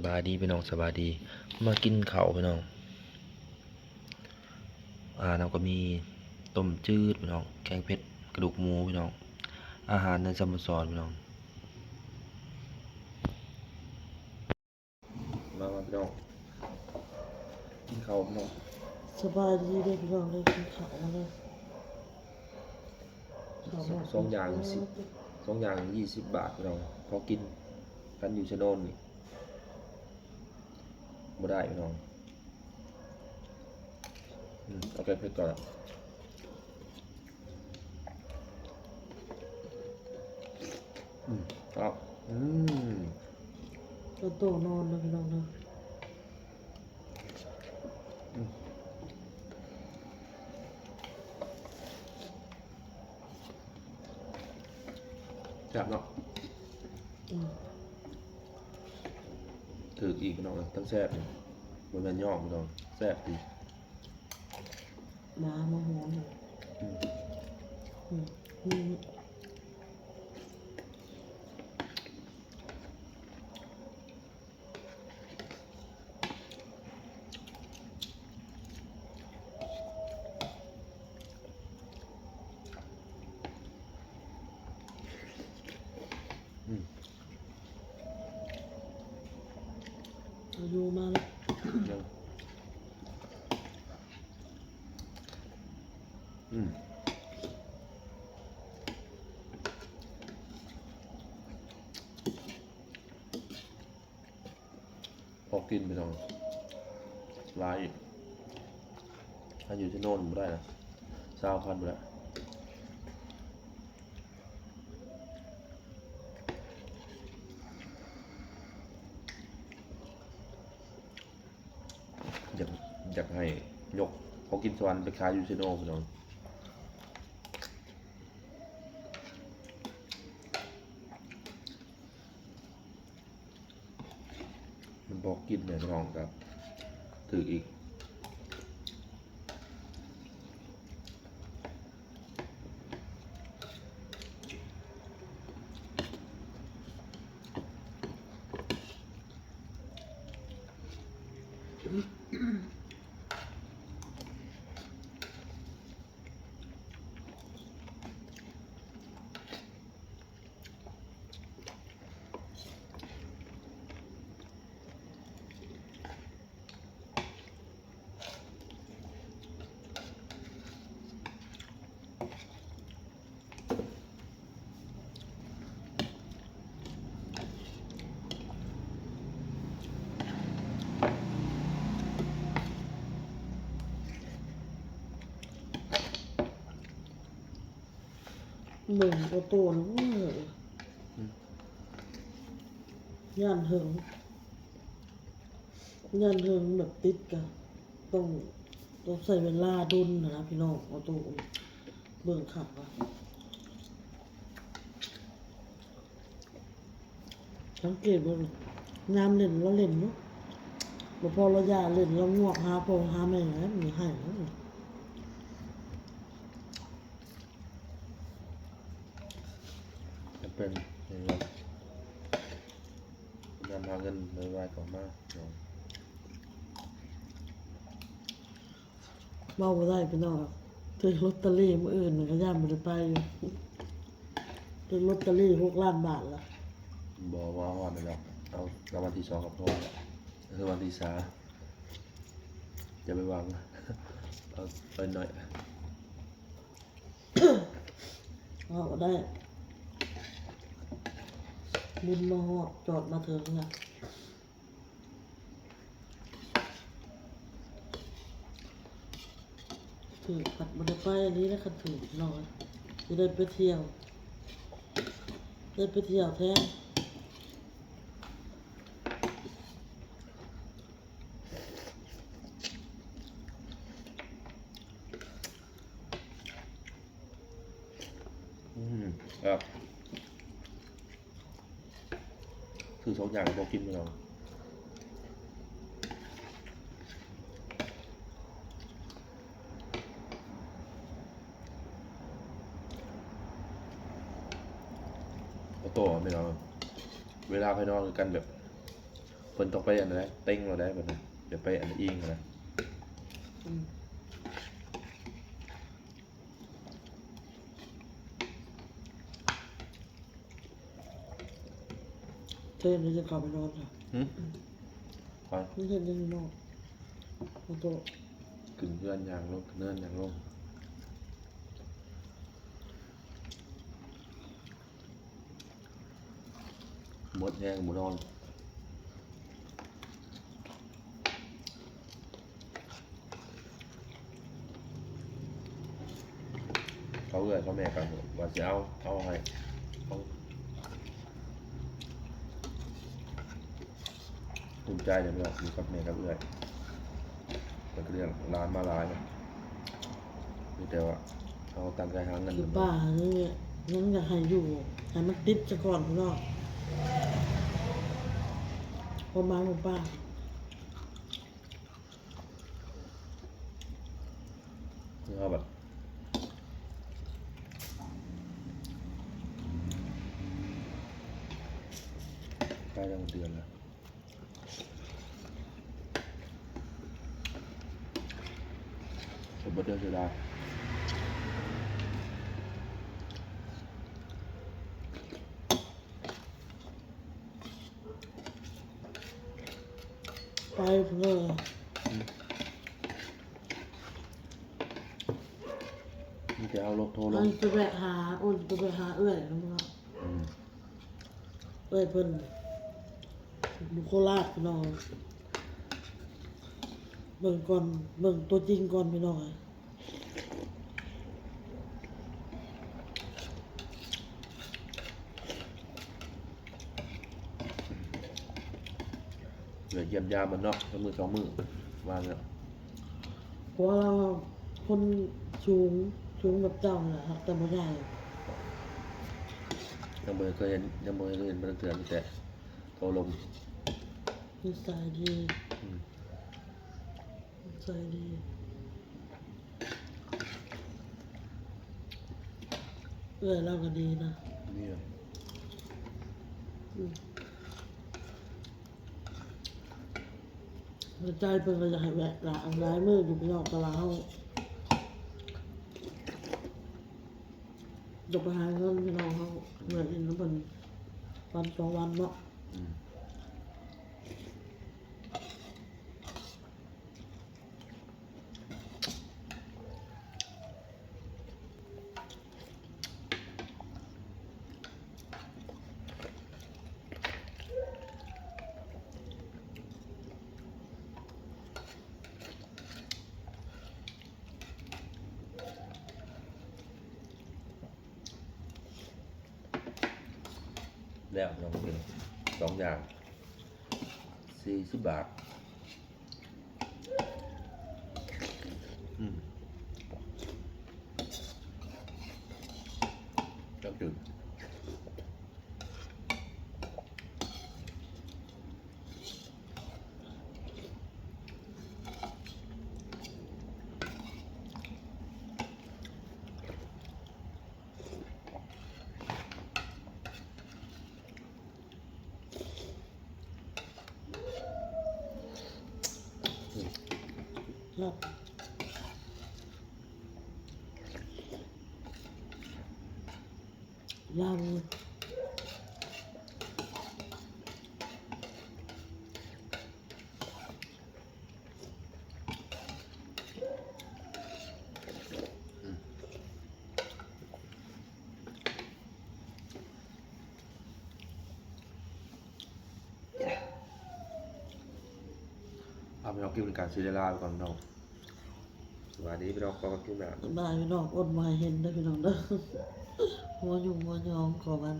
สบายดีพี่น้องสบายดี มากินข้าวพี่น้อง อ่าเราก็มีต้มจืดพี่น้อง แกงเผ็ดกระดูกหมูพี่น้อง อาหารในสโมสรพี่น้อง มามาพี่น้อง กินข้าวพี่น้อง สบายดีเลยพี่น้องเลยกินข้าวมาเลยข้าวหมดสองอย่างสิสองอย่างยี่สิบบาทพี่น้องพอกินกันอยู่ชะโนนนี่ บ่ได้พี่น้องอืมเอาแกงเผ็ดก่อนอะอืมครับอืมตัวโตนอนนะพี่น้องนะจับเนาะอืม ถืออีกพี่น้องตั้งแซ่บนี่มันเป็นย่อมพี่น้องแซ่บดีหมามาหอนอืมอืม อายุมาแล้วยังอืมพอกินไปลองลายอีกถ้าอยู่ที่โน่นไม่ได้นะสาวพันไปแล้วอยากอยาก ให้ยกเขากินสวรรค์ไปขายยูซิโน่นพี่น้องมันบอกกินเนี่ยน้องครับถืออีก เหมือนตัวโตนะเว้ยย่านเหิงย่านเหิงแบบติดกันต้องต้องใส่เวลาดุนนะพี่น้องเอาตัวเบิ่งขับอะสังเกตว่าน้ำเล่นแล้วเล่นเนาะบ่พอเรายาเล่นเรางวกหาพอหาแม่แล้วมีให้แล้ว จะ เป็นอย่างไรนำหาเงินไวๆก่อนมาเนาะเมาบ่ได้พี่น้องถือลอตเตอรี่มืออื่นก็ย่านบ่ได้ไปอยู่ถือลอตเตอรี่6ล้านบาทละบอกว่าว่าไม่หรอกเอารางวัลที่สองกับพ่อคือวันที่สามจะไปวางเอาไปหน่อยเอาก็ได้ บุญมาฮอดจอดมาถึงน่ะถือขัดบ่ได้ไปอันนี้แล้วขัดถือหน่อยจะได้ไปเที่ยว ได้ไปเที่ยวแท้ อืมครับ คือสองอย่างพอกินไปลองเอาโตไม่ลองเวลาไปนอนกันแบบคนต้องไปอันไหนเต้งเราได้แบบนั้นเดี๋ยวไปอันอิงนะ อืม เธอนี่จะเข้าไปนอนค่ะหึไปไม่เห็นยังนอนเอาโต๊ะกึ่งเพื่อนยางลงเนื่อนยางลงหมดแห้งหมูนอนเขาเอื้อยเขาแม่กันว่าจะเอาเอาให้เอา ภูมิใจเนี่ยเนาะอยู่กับแม่กับเอื้อยเป็นเรื่องร้านมาลายเนาะมีแต่ว่าเอาตังใจหาเงินคือป้าเนี่ยยังอยากให้อยู่ให้มันติดซะก่อนพี่น้องพอมาของป้าคือเอาแบบใกล้ยังเดือนแล้วผม บ่เดือนเสียดายไปเพื่อมีแต่เอารถโทรลมังนจะไปหาอุ่นจะไปหาเอื้อยนะพี่น้องอืมเอ้ยเพิ่นบุโคราชพี่น้อง เบิ่งก่อนเบิ่งตัวจริงก่อนพี่น้องเอ้ยเหลือเยี่ยมยามมันเนาะแล้วมือสองมือวางเนาะเพราะว่าเราคนสูงสูงแบบเจ้าน่ะครับแต่บ่ได้ยังไม่เคยเห็นยังไม่เคยเห็นมันเตือนมีแต่โทรลมนิสัยดี อืม นิสัยดีเอ้ยเราก็ดีนะนี่อะอืมหัวใจเพิ่นก็อยากให้แวะหลานร้ายมืออยู่พี่น้องกับเราจบไปหาเงินพี่น้องเขาเหมือนอินน้ำเพิ่นวันสองวันเนาะ แล้วเราเป็นสองอย่างสี่สิบบาท ลาบเอาไปลองกินเป็นการซีเรียลาไปก่อนน้องสวัสดีพี่น้องก็มากินแบบบายพี่น้องอดมาให้เห็นได้อพี่น้องเด้อ หัวยุ่งหั